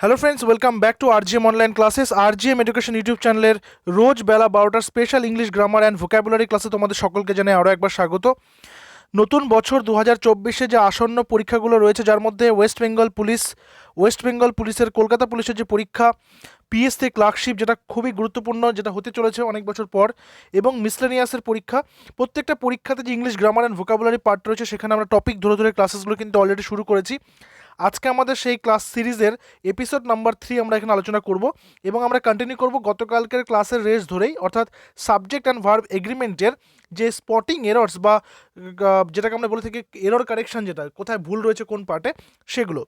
Hello friends welcome back to RGM online classes RGM education YouTube চ্যানেলের রোজ বেলা বারোটার special English grammar and vocabulary ক্লাসে তোমাদের সকলকে জানাই আরও একবার স্বাগত। নতুন বছর দু হাজার চব্বিশে যে আসন্ন পরীক্ষাগুলো রয়েছে, যার মধ্যে West Bengal police West Bengal পুলিশের কলকাতা পুলিশের যে পরীক্ষা পিএসসি ক্লার্কশিপ যেটা খুবই গুরুত্বপূর্ণ, যেটা হতে চলেছে অনেক বছর পর, এবং মিসলেনিয়াসের পরীক্ষা। প্রত্যেকটা পরীক্ষাতে যে English grammar and vocabulary part রয়েছে, সেখানে আমরা টপিক ধরে ধরে ক্লাসেসগুলো কিন্তু অলরেডি শুরু করেছি। আজকে আমাদের সেই ক্লাস সিরিজের এপিসোড নাম্বার থ্রি আমরা এখানে আলোচনা করব এবং আমরা কন্টিনিউ করব গতকালকের ক্লাসের রেস ধরেই, অর্থাৎ সাবজেক্ট অ্যান্ড ভার্ব এগ্রিমেন্টের যে স্পটিং এরর্স বা যেটাকে আমরা বলে থাকি এরর কারেকশন যেটা, কোথায় ভুল রয়েছে কোন পার্টে সেগুলো।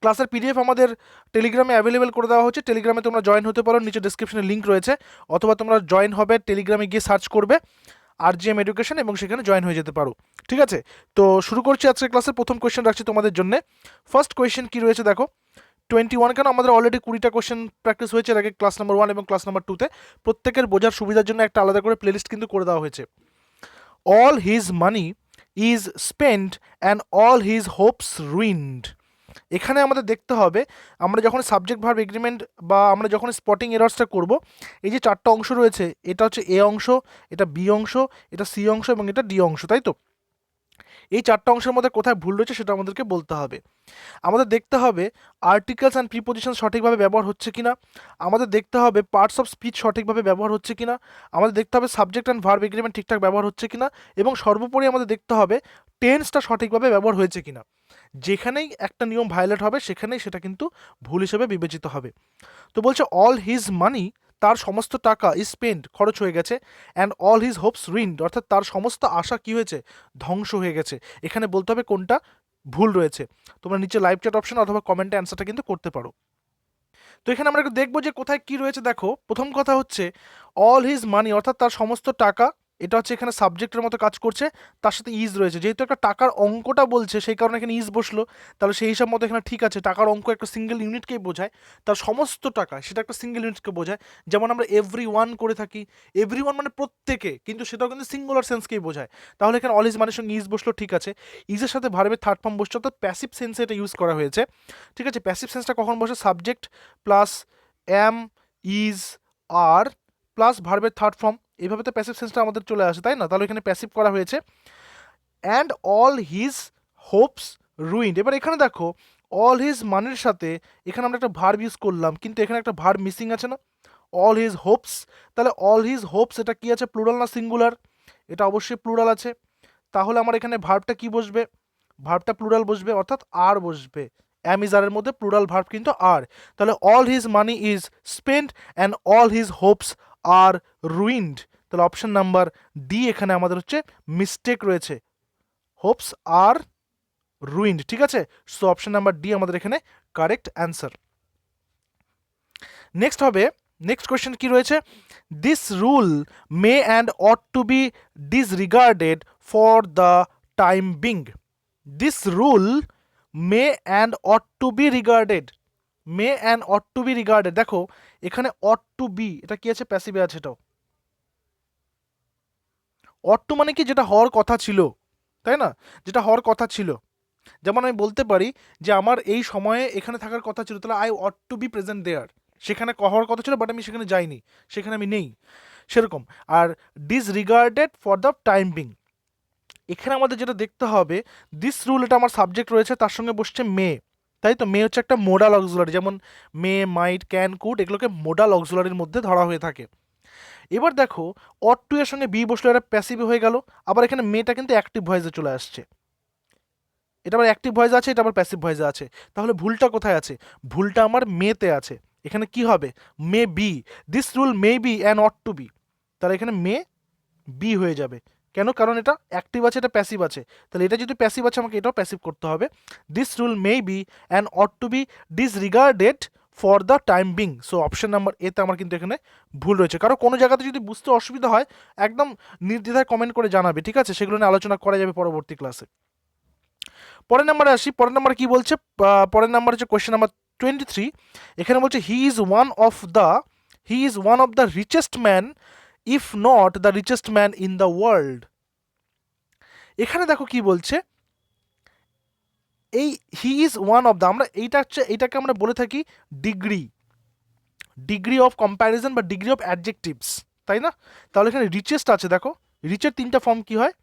ক্লাসের পিডিএফ আমাদের টেলিগ্রামে অ্যাভেলেবেল করে দেওয়া হচ্ছে। টেলিগ্রামে তোমরা জয়েন হতে পারো, নিচে ডিসক্রিপশনে লিঙ্ক রয়েছে। অথবা তোমরা জয়েন হবে টেলিগ্রামে গিয়ে সার্চ করবে। আরজিএম এডুকেশন এবং সেখানে জয়েন হয়ে যেতে পারো। ঠিক আছে? তো শুরু করছি আজকের ক্লাসের প্রথম কোয়েশ্চেন রাখছি তোমাদের জন্য। ফার্স্ট কোয়েশ্চেন কী রয়েছে দেখো? টোয়েন্টি ওয়ান কেন? আমাদের অলরেডি কুড়িটা কোয়েশ্চেন প্র্যাকটিস হয়েছে আগে ক্লাস নাম্বার ওয়ান এবং ক্লাস নাম্বার টুতে প্রত্যেকের বোঝার সুবিধার জন্য একটা আলাদা করে প্লেলিস্ট কিন্তু করে দেওয়া হয়েছে। All his money is spend and all his hopes ruined এখানে আমাদের দেখতে হবে, আমরা যখন সাবজেক্ট ভার্ব এগ্রিমেন্ট বা আমরা যখন স্পটিং এরর্সটা করব, এই যে চারটা অংশ রয়েছে, এটা হচ্ছে এ অংশ, এটা বি অংশ, এটা সি অংশ এবং এটা ডি অংশ, তাই তো? এই চারটা অংশের মধ্যে কোথায় ভুল রয়েছে সেটা আমাদেরকে বলতে হবে। আমাদের দেখতে হবে আর্টিকেলস অ্যান্ড প্রিপোজিশন সঠিকভাবে ব্যবহার হচ্ছে কিনা, আমাদের দেখতে হবে পার্টস অফ স্পিচ সঠিকভাবে ব্যবহার হচ্ছে কিনা, আমাদের দেখতে হবে সাবজেক্ট অ্যান্ড ভার্ব এগ্রিমেন্ট ঠিকঠাক ব্যবহার হচ্ছে কিনা, এবং সর্বোপরি আমাদের দেখতে হবে টেন্সটা সঠিকভাবে ব্যবহার হয়েছে কিনা। যেখানেই একটা নিয়ম ভায়োলেট হবে, সেখানেই সেটা কিন্তু ভুল হিসেবে বিবেচিত হবে। তো বলছে অল হিজ মানি তার সমস্ত টাকা ইজ স্পেন্ড খরচ হয়ে গেছে and all his hopes ruined অর্থাৎ তার সমস্ত আশা কি হয়েছে? ধ্বংস হয়ে গেছে। এখানে বলতে হবে কোনটা ভুল রয়েছে। তোমরা নিচে লাইভ চ্যাট অপশন অথবা কমেন্টে অ্যান্সারটা কিন্তু করতে পারো। তো এখানে আমরা একটু দেখব যে কোথায় কি রয়েছে। দেখো, প্রথম কথা হচ্ছে অল হিজ মানি অর্থাৎ তার সমস্ত টাকা এটা হচ্ছে এখানে সাবজেক্টের মতো কাজ করছে, তার সাথে ইজ রয়েছে। যেহেতু একটা টাকার অঙ্কটা বলছে, সেই কারণে এখানে ইজ বসল, তাহলে সেই হিসাব মতো এখানে ঠিক আছে। টাকার অঙ্ক একটা সিঙ্গেল ইউনিটকেই বোঝায়, তার সমস্ত টাকা সেটা একটা সিঙ্গেল ইউনিটকে বোঝায়। যেমন আমরা এভরি ওয়ান করে থাকি এভরি ওয়ান মানে প্রত্যেকে, কিন্তু সেটাও কিন্তু সিঙ্গুলার সেন্সকেই বোঝায়। তাহলে এখানে অল ইজ মানের সঙ্গে ইজ বসল, ঠিক আছে। ইজের সাথে ভার্বের থার্ড ফর্ম বসছে, অর্থাৎ প্যাসিভ সেন্সে এটা ইউজ করা হয়েছে। ঠিক আছে প্যাসিভ সেন্সটা কখন বসে? Subject plus am is are plus ভার্বের থার্ড ফর্ম এইভাবে তো প্যাসিভ সেন্সটা আমাদের চলে আসে, তাই না? তাহলে এখানে প্যাসিভ করা হয়েছে। And all his hopes ruined এবার এখানে দেখো অল হিজ মানের সাথে এখানে আমরা একটা ভার্ব ইউজ করলাম, কিন্তু এখানে একটা ভার্ব মিসিং আছে না? অল হিজ হোপস তাহলে অল হিজ হোপস এটা কি আছে? প্লুরাল না সিঙ্গুলার এটা অবশ্যই প্লুরাল আছে। তাহলে আমার এখানে ভার্বটা কি বসবে? ভার্বটা প্লুরাল বসবে, অর্থাৎ আর বসবে। অ্যাম মধ্যে প্লুরাল ভার্ব কিন্তু আর তাহলে all his money is spend and all his hopes are ruined তাহলে অপশন নাম্বার ডি এখানে আমাদের হচ্ছে মিস্টেক রয়েছে। হোপস আর রুইন্ড ঠিক আছে? সো অপশন নাম্বার ডি আমাদের এখানে কারেক্ট অ্যান্সার নেক্সট হবে নেক্সট কোয়েশ্চেন কি রয়েছে? This rule may and ought to be disregarded for the time being this rule may and ought to be regarded may and ought to be regarded. দেখো, এখানে অট to B, এটা কি আছে? প্যাসিভে আছে এটাও। অট টু মানে কি? যেটা হওয়ার কথা ছিল, তাই না? যেটা হওয়ার কথা ছিল। যেমন আমি বলতে পারি যে আমার এই সময়ে এখানে থাকার কথা ছিল, তাহলে I ought to be present there সেখানে হওয়ার কথা ছিল বাট আমি সেখানে যাইনি। সেখানে আমি নেই। সেরকম। আর disregarded for the time being এখানে আমাদের যেটা দেখতে হবে দিস রুল এটা আমার সাবজেক্ট রয়েছে, তার সঙ্গে বসছে মে। তাই তো মে হচ্ছে একটা মোডাল অক্সুলারি যেমন মে মাইট ক্যান কুড এগুলোকে মোডাল অক্সুলারির মধ্যে ধরা হয়ে থাকে। এবার দেখো অট টু এর সঙ্গে বি বসল এটা প্যাসিভ হয়ে গেল, আবার এখানে মেটা কিন্তু অ্যাক্টিভ ভয়েসে চলে আসছে। এটা আবার অ্যাক্টিভ ভয়েস আছে, এটা আবার প্যাসিভ ভয়েসে আছে। তাহলে ভুলটা কোথায় আছে? ভুলটা আমার মেতে আছে। এখানে কি হবে? May be this rule may be and ought to be তাহলে এখানে মে বি হয়ে যাবে। কেন? কারণ এটা অ্যাক্টিভ আছে, এটা প্যাসিভ আছে। তাহলে এটা যদি প্যাসিভ আছে, আমাকে এটাও প্যাসিভ করতে হবে। This rule may be and ought to be disregarded for the time being so option number এতে আমার কিন্তু এখানে ভুল রয়েছে। কারণ কোনো জায়গাতে যদি বুঝতে অসুবিধা হয়, একদম নির্দ্বিধায় কমেন্ট করে জানাবে, ঠিক আছে? সেগুলো নিয়ে আলোচনা করা যাবে পরবর্তী ক্লাসে পরের নাম্বারে আসি। পরের নাম্বার কি বলছে? পরের নাম্বার হচ্ছে কোয়েশ্চেন নাম্বার টোয়েন্টি থ্রি এখানে বলছে he is one of the he is one of the richest man if not the richest man in the world এখানে দেখো কি বলছে? এই he is one of the আমরা এইটা হচ্ছে এইটাকে আমরা বলে থাকি ডিগ্রি ডিগ্রি অফ কম্প্যারিজন বা ডিগ্রি অফ অ্যাডজেক্টিভস তাই না? তাহলে এখানে রিচেস্ট আছে, দেখো। রিচের তিনটা ফর্ম কি হয়?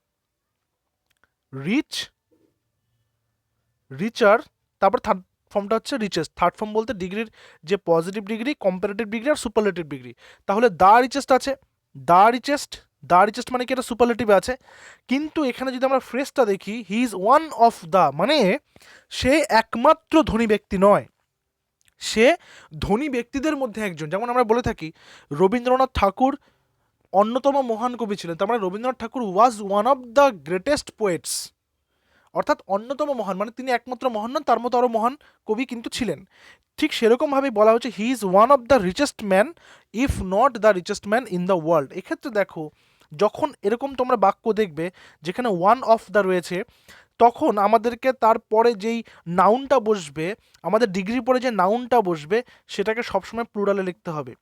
রিচ রিচার তারপর থার্ড ফর্মটা হচ্ছে রিচেস্ট থার্ড ফর্ম বলতে ডিগ্রির যে পজিটিভ ডিগ্রি কম্পারেটিভ ডিগ্রি আর সুপারলেটিভ ডিগ্রি তাহলে দা রিচেস্ট আছে। দা রিচেস্ট দ্য রিচেস্ট মানে কি? এটা সুপারলেটিভ আছে। কিন্তু এখানে যদি আমরা ফ্রেসটা দেখি he is one of the মানে সে একমাত্র ধনী ব্যক্তি নয়। সে ধনী ব্যক্তিদের মধ্যে একজন। যেমন আমরা বলে থাকি, রবীন্দ্রনাথ ঠাকুর অন্যতম মহান কবি ছিলেন। তার মানে Rabindranath Thakur was one of the greatest poets অর্থাৎ অন্যতম মহান মানে তিনি একমাত্র মহান নন, তার মতো আরও মহান কবি কিন্তু ছিলেন। ঠিক সেরকমভাবেই বলা হচ্ছে he is one of the richest man if not the richest man in the world এক্ষেত্রে দেখো, যখন এরকম তোমরা বাক্য দেখবে, যেখানে ওয়ান অফ দ্য রয়েছে, তখন আমাদেরকে তারপরে যেই নাউনটা বসবে, আমাদের ডিগ্রি পরে যে নাউনটা বসবে, সেটাকে সবসময় প্লুরালে লিখতে হবে।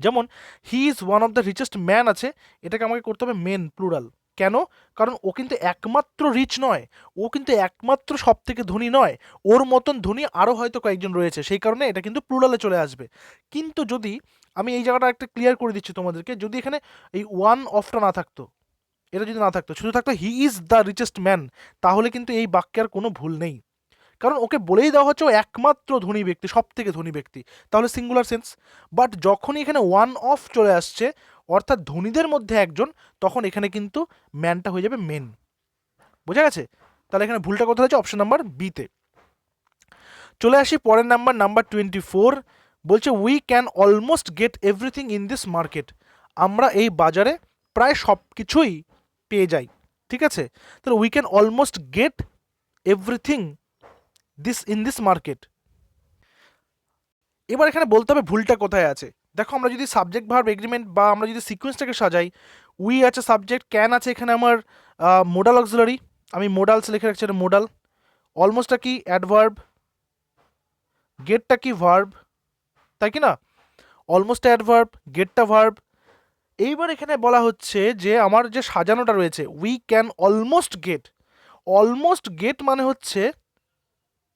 যেমন he is one of the richest man আছে, এটাকে আমাকে করতে হবে মেন প্লুরাল কেন? কারণ ও কিন্তু একমাত্র রিচ নয়। ও কিন্তু একমাত্র সব থেকে ধনী নয়। ওর মতন ধনী আরও হয়তো কয়েকজন রয়েছে। সেই কারণে এটা কিন্তু প্লুরালে চলে আসবে। কিন্তু যদি আমি এই জায়গাটা একটা ক্লিয়ার করে দিচ্ছি তোমাদেরকে, যদি এখানে এই ওয়ান অফটা না থাকতো, এটা যদি না থাকতো, শুধু থাকতো he is the richest man তাহলে কিন্তু এই বাক্যে বাক্যের কোনো ভুল নেই। কারণ ওকে বলেই দেওয়া হচ্ছে ও একমাত্র ধনী ব্যক্তি সব থেকে ধনী ব্যক্তি। তাহলে সিঙ্গুলার সেন্স বাট যখনই এখানে ওয়ান অফ চলে আসছে অর্থাৎ ধনীদের মধ্যে একজন, তখন এখানে কিন্তু ম্যানটা হয়ে যাবে মেন বোঝা গেছে? তাহলে এখানে ভুলটা কোথায় হচ্ছে অপশন নাম্বার বিতে চলে আসি পরের নাম্বার নাম্বার টোয়েন্টি ফোর বলছে we can almost get everything in this market আমরা এই বাজারে প্রায় সব কিছুই পেয়ে যাই, ঠিক আছে? তাহলে we can almost get everything this in this market এবার এখানে বলতে হবে ভুলটা কোথায় আছে। দেখো, আমরা যদি সাবজেক্ট ভার্ব এগ্রিমেন্ট বা আমরা যদি সিকোয়েন্সটাকে সাজাই উই আছে সাবজেক্ট ক্যান আছে এখানে আমার মোডাল অক্সিলারি আমি মোডালস লিখে রাখছি এটা মোডাল অলমোস্টটা কি? অ্যাডভার্ব গেটটা কি? ভার্ব তাই কি না? অলমোস্ট অ্যাডভার্ব গেটটা ভার্ব এইবার এখানে বলা হচ্ছে যে আমার যে সাজানোটা রয়েছে we can almost get almost get মানে হচ্ছে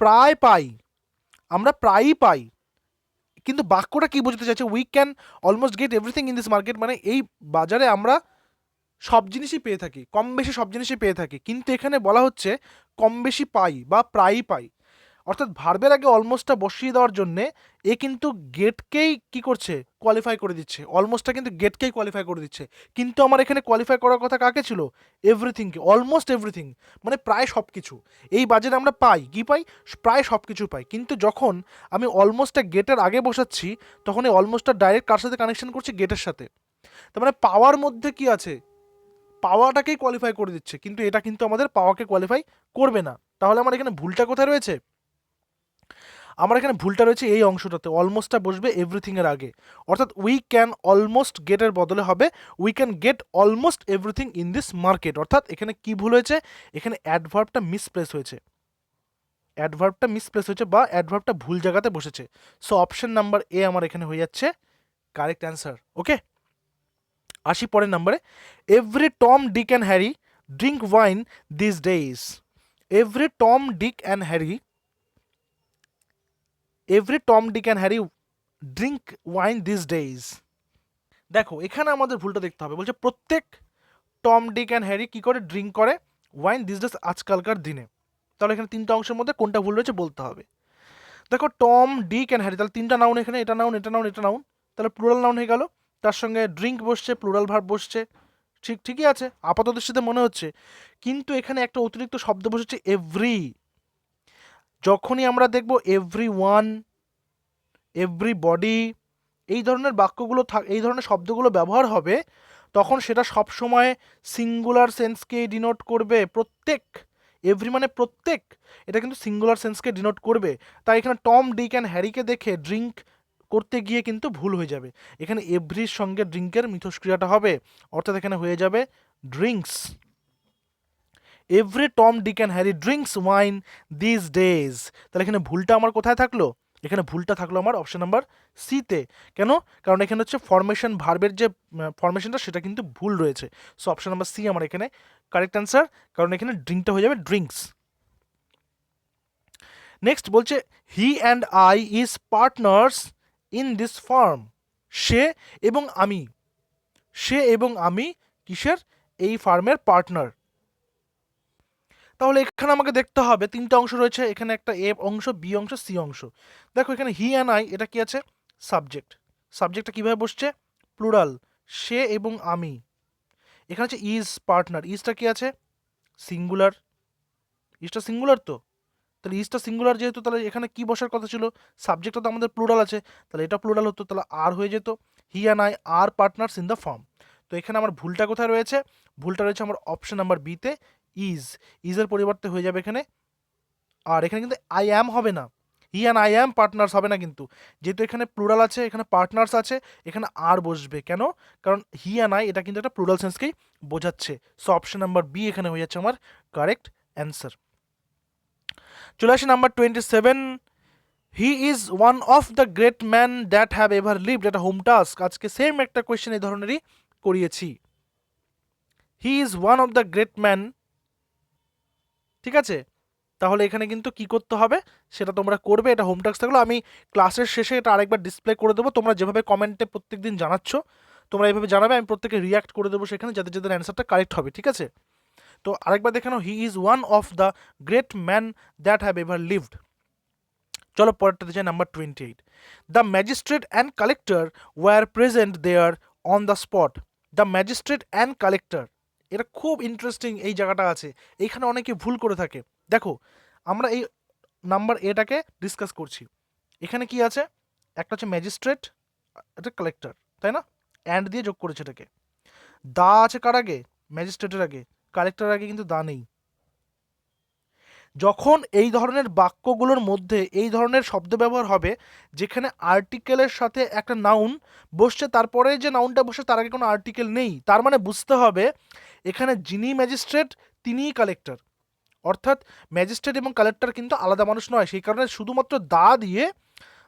প্রায় পাই, আমরা প্রায়ই পাই। কিন্তু বাক্যটা কি বোঝাতে চাইছে? We can almost get everything in this market মানে এই বাজারে আমরা সব জিনিসই পেয়ে থাকি কম বেশি সব জিনিসই পেয়ে থাকি। কিন্তু এখানে বলা হচ্ছে কম বেশি পাই বা প্রায়ই পাই। অর্থাৎ ভার্বের আগে অলমোস্টটা বসিয়ে দেওয়ার জন্যে এ কিন্তু গেটকেই কি করছে? কোয়ালিফাই করে দিচ্ছে। অলমোস্টটা কিন্তু গেটকেই কোয়ালিফাই করে দিচ্ছে। কিন্তু আমার এখানে কোয়ালিফাই করার কথা কাকে ছিল? এভরিথিংকে অলমোস্ট এভরিথিং মানে প্রায় সব কিছু এই বাজারে আমরা পাই। কি পাই? প্রায় সব কিছু পাই। কিন্তু যখন আমি অলমোস্টটা গেটের আগে বসাচ্ছি, তখন এই অলমোস্টটা ডাইরেক্ট কার সাথে কানেকশন করছি? গেটের সাথে। তার মানে পাওয়ার মধ্যে কি আছে? পাওয়াটাকেই কোয়ালিফাই করে দিচ্ছে। কিন্তু এটা কিন্তু আমাদের পাওয়াকে কোয়ালিফাই করবে না। তাহলে আমার এখানে ভুলটা কোথায় রয়েছে? আমার এখানে ভুলটা রয়েছে এই অংশটাতে। অলমোস্টটা বসবে এভরিথিংয়ের আগে। অর্থাৎ উই ক্যান অলমোস্ট গেটের বদলে হবে। We can get almost everything in this market অর্থাৎ এখানে কি ভুল হয়েছে? এখানে অ্যাডভার্বটা মিসপ্লেস হয়েছে। অ্যাডভার্বটা মিসপ্লেস হয়েছে বা অ্যাডভার্বটা ভুল জায়গাতে বসেছে। সো অপশন নাম্বার এ আমার এখানে হয়ে যাচ্ছে। কারেক্ট অ্যান্সার ওকে আসি পরের নাম্বারে every Tom Dick and Harry drink wine this days every Tom Dick and Harry every Tom Dick and Harry drink wine this days দেখো, এখানে আমাদের ভুলটা দেখতে হবে। বলছে, প্রত্যেক টম ডিক অ্যান্ড হ্যারি কী করে ড্রিঙ্ক করে? ওয়াইন দিস ডেজ আজকালকার দিনে। তাহলে এখানে তিনটা অংশের মধ্যে কোনটা ভুল রয়েছে বলতে হবে। দেখো টম ডিক অ্যান্ড হ্যারি তাহলে তিনটা নাউন এখানে, এটা নাউন এটা নাউন এটা নাউন তাহলে প্লুরাল নাউন হয়ে গেল। তার সঙ্গে ড্রিঙ্ক বসছে প্লুরাল ভার্ব বসছে। ঠিক, ঠিকই আছে। আপাত দৃষ্টিতে মনে হচ্ছে। কিন্তু এখানে একটা অতিরিক্ত শব্দ বসেছে এভরি যখনই আমরা দেখব এভরি ওয়ান এভরি বডি এই ধরনের বাক্যগুলো থাক এই ধরনের শব্দগুলো ব্যবহার হবে, তখন সেটা সবসময় সিঙ্গুলার সেন্সকে ডিনোট করবে। প্রত্যেক এভরি মানে প্রত্যেক, এটা কিন্তু সিঙ্গুলার সেন্সকে ডিনোট করবে। তাই এখানে টম ডিক অ্যান্ড হ্যারিকে দেখে ড্রিঙ্ক করতে গিয়ে কিন্তু ভুল হয়ে যাবে। এখানে এভরির সঙ্গে ড্রিঙ্কের মিথস্ক্রিয়াটা হবে। অর্থাৎ এখানে হয়ে যাবে drinks every Tom Dick and Harry drinks wine this days তাহলে এখানে ভুলটা আমার কোথায় থাকল? এখানে ভুলটা থাকল আমার অপশন নাম্বার সিতে কেন? কারণ এখানে হচ্ছে ফরমেশন ভার্বের যে ফরমেশনটা সেটা কিন্তু ভুল রয়েছে। সো অপশন নাম্বার সি আমার এখানে কারেক্ট অ্যান্সার কারণ এখানে ড্রিঙ্কটা হয়ে যাবে ড্রিঙ্কস নেক্সট বলছে he and I is partners in this firm সে এবং আমি। সে এবং আমি কিসের? এই ফার্মের পার্টনার তাহলে এখানে আমাকে দেখতে হবে, তিনটা অংশ রয়েছে, এখানে একটা এ অংশ, বি অংশ, সি অংশ। দেখো এখানে হি অ্যান্ড আই এটা কি আছে? সাবজেক্ট সাবজেক্টটা কীভাবে বসছে? প্লুরাল সে এবং আমি। এখানে হচ্ছে ইজ পার্টনার ইজটা কি আছে? সিঙ্গুলার ইজটা সিঙ্গুলার তো? তাহলে ইজটা সিঙ্গুলার যেহেতু, তাহলে এখানে কি বসার কথা ছিল? সাবজেক্টটা তো আমাদের প্লুরাল আছে। তাহলে এটা প্লুরাল হতো, তাহলে আর হয়ে যেত। He and I are partners in the firm তো এখানে আমার ভুলটা কোথায় রয়েছে? ভুলটা রয়েছে আমার অপশন নাম্বার বিতে ইজ ইজের পরিবর্তে হয়ে যাবে এখানে, আর এখানে কিন্তু আই অ্যাম হবে না। He and I am partners হবে না কিন্তু। যেহেতু এখানে প্লুরাল আছে, এখানে পার্টনার্স আছে, এখানে আর বসবে। কেন? কারণ হি অ্যান্ড আই এটা কিন্তু একটা প্লুরাল সেন্সকেই বোঝাচ্ছে। সো অপশন নাম্বার বি এখানে হয়ে যাচ্ছে আমার কারেক্ট অ্যান্সার চলে আসি number twenty seven he is one of the great man that have ever lived এটা হোম টাস্ক আজকে সেম একটা কোয়েশ্চেন এই ধরনেরই করিয়েছি। He is one of the great man ঠিক আছে? তাহলে এখানে কিন্তু কি করতে হবে? সেটা তোমরা করবে, এটা হোম টাস্ক থাকল। আমি ক্লাসের শেষে এটা আরেকবার ডিসপ্লে করে দেবো। তোমরা যেভাবে কমেন্টে প্রত্যেক দিন জানাচ্ছ, তোমরা এইভাবে জানাবে, আমি প্রত্যেকে রিয়াক্ট করে দেবো সেখানে যাতে যাদের অ্যান্সারটা কারেক্ট হবে, ঠিক আছে? তো আরেকবার দেখে নাও he is one of the great man that have ever lived চলো পরেরটাতে যাই number twenty eight the magistrate and collector were present there on the spot the magistrate and collector এটা খুব ইন্টারেস্টিং এই জায়গাটা আছে। এইখানে অনেকে ভুল করে থাকে। দেখো, আমরা এই নাম্বার এটাকে ডিসকাস করছি। এখানে কি আছে? একটা হচ্ছে ম্যাজিস্ট্রেট এটা কালেক্টর তাই না? অ্যান্ড দিয়ে যোগ করেছে এটাকে। দা আছে কার আগে? ম্যাজিস্ট্রেটের আগে। কালেক্টর আগে কিন্তু দা নেই। যখন এই ধরনের বাক্যগুলোর মধ্যে এই ধরনের শব্দ ব্যবহার হবে, যেখানে আর্টিকেলের সাথে একটা নাউন বসছে, তারপরে যে নাউনটা বসে তার আগে কোনো আর্টিকেল নেই। তার মানে বুঝতে হবে, এখানে যিনি ম্যাজিস্ট্রেট তিনিই কালেক্টর অর্থাৎ ম্যাজিস্ট্রেট এবং কালেক্টর কিন্তু আলাদা মানুষ নয়। সেই কারণে শুধুমাত্র দা দিয়ে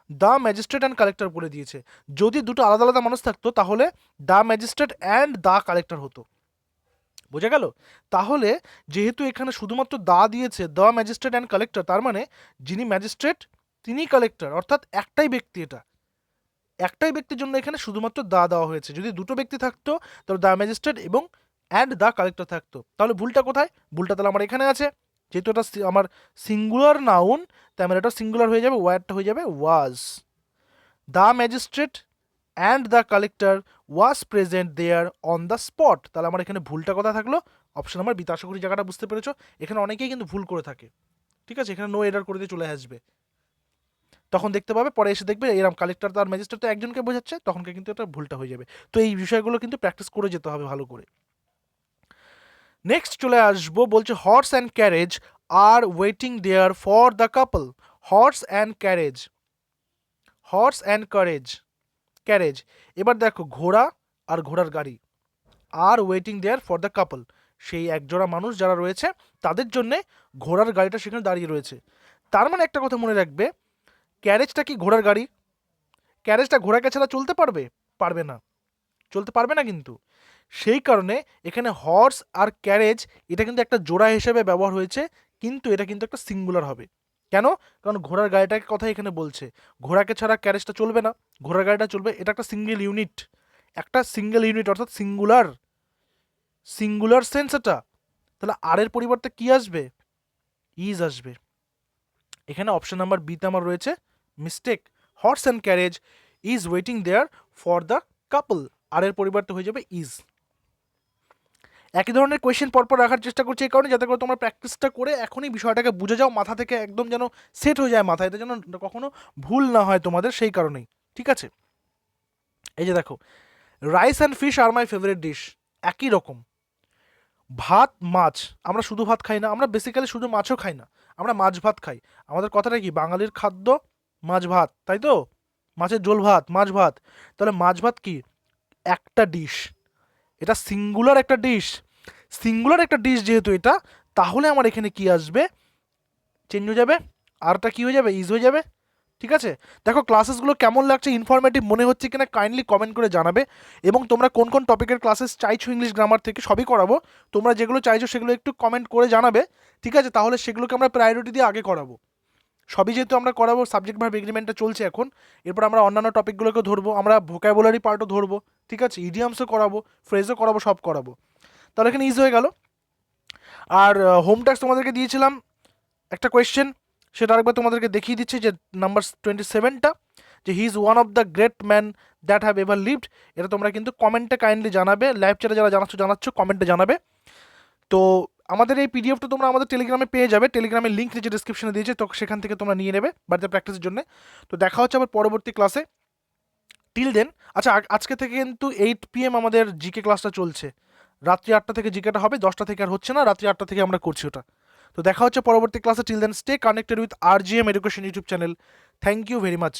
দ্য ম্যাজিস্ট্রেট অ্যান্ড কালেক্টর বলে দিয়েছে। যদি দুটো আলাদা আলাদা মানুষ থাকতো, তাহলে the magistrate and the collector হতো। বোঝা গেল? তাহলে যেহেতু এখানে শুধুমাত্র দা দিয়েছে দ্য ম্যাজিস্ট্রেট অ্যান্ড কালেক্টর তার মানে যিনি ম্যাজিস্ট্রেট তিনি কালেক্টর অর্থাৎ একটাই ব্যক্তি এটা। একটাই ব্যক্তির জন্য এখানে শুধুমাত্র দা দেওয়া হয়েছে। যদি দুটো ব্যক্তি থাকতো, তাহলে দ্য ম্যাজিস্ট্রেট এবং অ্যান্ড দ্য কালেক্টর থাকতো। তাহলে ভুলটা কোথায়? ভুলটা তাহলে আমার এখানে আছে। যেহেতু এটা আমার সিঙ্গুলার নাউন তাই আমার এটা সিঙ্গুলার হয়ে যাবে ওয়ারটা হয়ে যাবে was the magistrate and the collector was present there on the spot তাহলে আমার এখানে ভুলটা কথা থাকল। অপশন নাম্বার বিতে আশা করি জায়গাটা বুঝতে পেরেছ। এখানে অনেকেই কিন্তু ভুল করে থাকে। ঠিক আছে? এখানে নো এরার করে দিয়ে চলে আসবে। তখন দেখতে পাবে, পরে এসে দেখবে এরকম কালেক্টর তার ম্যাজিস্ট্রেট তো একজনকে বোঝাচ্ছে, তখনকে কিন্তু এটা ভুলটা হয়ে যাবে। তো এই বিষয়গুলো কিন্তু প্র্যাকটিস করে যেতে হবে ভালো করে। নেক্সট চলে আসব, বলছে horse and carriage are waiting there for the couple horse and carriage horse and carriage carriage এবার দেখো ঘোড়া আর ঘোড়ার গাড়ি। Are waiting there for the couple সেই একজোড়া মানুষ যারা রয়েছে, তাদের জন্যে ঘোড়ার গাড়িটা সেখানে দাঁড়িয়ে রয়েছে। তার মানে একটা কথা মনে রাখবে ক্যারেজটা কি ঘোড়ার গাড়ি? ক্যারেজটা ঘোড়াকে ছাড়া চলতে পারবে? পারবে না। চলতে পারবে না কিন্তু। সেই কারণে এখানে হর্স আর ক্যারেজ এটা কিন্তু একটা জোড়া হিসেবে ব্যবহার হয়েছে, কিন্তু এটা কিন্তু একটা সিঙ্গুলার হবে। কেন? কারণ ঘোড়ার গাড়িটাকে কথা এখানে বলছে। ঘোড়াকে ছাড়া ক্যারেজটা চলবে না। ঘোড়ার গাড়িটা চলবে, এটা একটা সিঙ্গেল ইউনিট একটা সিঙ্গেল ইউনিট অর্থাৎ সিঙ্গুলার সিঙ্গুলার সেন্স এটা। তাহলে আর এর পরিবর্তে কি আসবে? ইজ আসবে। এখানে অপশন নাম্বার বিতে আমার রয়েছে mistake horse and carriage is waiting there for the couple are এর পরিবর্তে হয়ে যাবে ইজ একই ধরনের কোয়েশ্চেন পরপর রাখার চেষ্টা করছি এই কারণে, যাতে করে তোমরা প্র্যাকটিসটা করে এখনই বিষয়টাকে বুঝে যাও, মাথা থেকে একদম যেন সেট হয়ে যায় মাথায়, এটা যেন কখনো ভুল না হয় তোমাদের সেই কারণেই, ঠিক আছে? এই যে দেখো rice and fish are my favourite dish একই রকম। ভাত, মাছ, আমরা শুধু ভাত খাই না, আমরা বেসিক্যালি শুধু মাছও খাই না, আমরা মাছ ভাত খাই। আমাদের কথাটা কি, বাঙালির খাদ্য, মাছ ভাত, তাই তো? মাছের ঝোল ভাত, মাছ ভাত। তাহলে মাছ ভাত কি? একটা ডিশ এটা সিঙ্গুলার একটা ডিশ সিঙ্গুলার একটা ডিশ যেহেতু এটা, তাহলে আমার এখানে কি আসবে? চেঞ্জ হয়ে যাবে আরটা কি হয়ে যাবে? ইজ হয়ে যাবে। ঠিক আছে? দেখো ক্লাসেসগুলো কেমন লাগছে ইনফরমেটিভ মনে হচ্ছে কিনা কাইন্ডলি কমেন্ট করে জানাবে। এবং তোমরা কোন কোন টপিকের ক্লাসেস চাইছো ইংলিশ গ্রামার থেকে সবই করাবো। তোমরা যেগুলো চাইছো সেগুলো একটু কমেন্ট করে জানাবে। ঠিক আছে? তাহলে সেগুলোকে আমরা প্রায়োরিটি দিয়ে আগে করাবো। সবই যেহেতু আমরা করাবো সাবজেক্ট ভার্ব এগ্রিমেন্টটা চলছে এখন, এরপর আমরা অন্যান্য টপিকগুলোকে ধরবো, আমরা ভোকাবুলারি পার্টও ধরবো, ঠিক আছে? ইডিয়ামসও করাবো ফ্রেজও করাবো, সব করাবো। তাহলে এখানে ইজি হয়ে গেল। আর হোম ট্যাক্স তোমাদেরকে দিয়েছিলাম একটা কোয়েশ্চেন সেটা আরেকবার তোমাদেরকে দেখিয়ে দিচ্ছি যে নাম্বার টোয়েন্টি সেভেনটা যে he is one of the great man that have ever lived এটা তোমরা কিন্তু কমেন্টে কাইন্ডলি জানাবে লাইভ চ্যাটে যারা জানাচ্ছ জানাচ্ছ কমেন্টে জানাবে। তো আমাদের এই পিডিএফটা তোমরা আমাদের টেলিগ্রামে পেয়ে যাবে। টেলিগ্রামের লিঙ্ক নিচে ডিসক্রিপশনে দিয়েছে, তো সেখান থেকে তোমরা নিয়ে নেবে বাড়িতে প্র্যাকটিসের জন্য। তো দেখা হচ্ছে আবার পরবর্তী ক্লাসে টিল দেন আচ্ছা আজকে থেকে কিন্তু এইট পিএম আমাদের জিকে ক্লাসটা চলছে। রাত্রি আটটা থেকে জিকেটা হবে, দশটা থেকে আর হচ্ছে না, রাত্রি আটটা থেকে আমরা করছি ওটা। তো দেখা হচ্ছে পরবর্তী ক্লাসে till then stay connected with R G M education YouTube channel thank you very much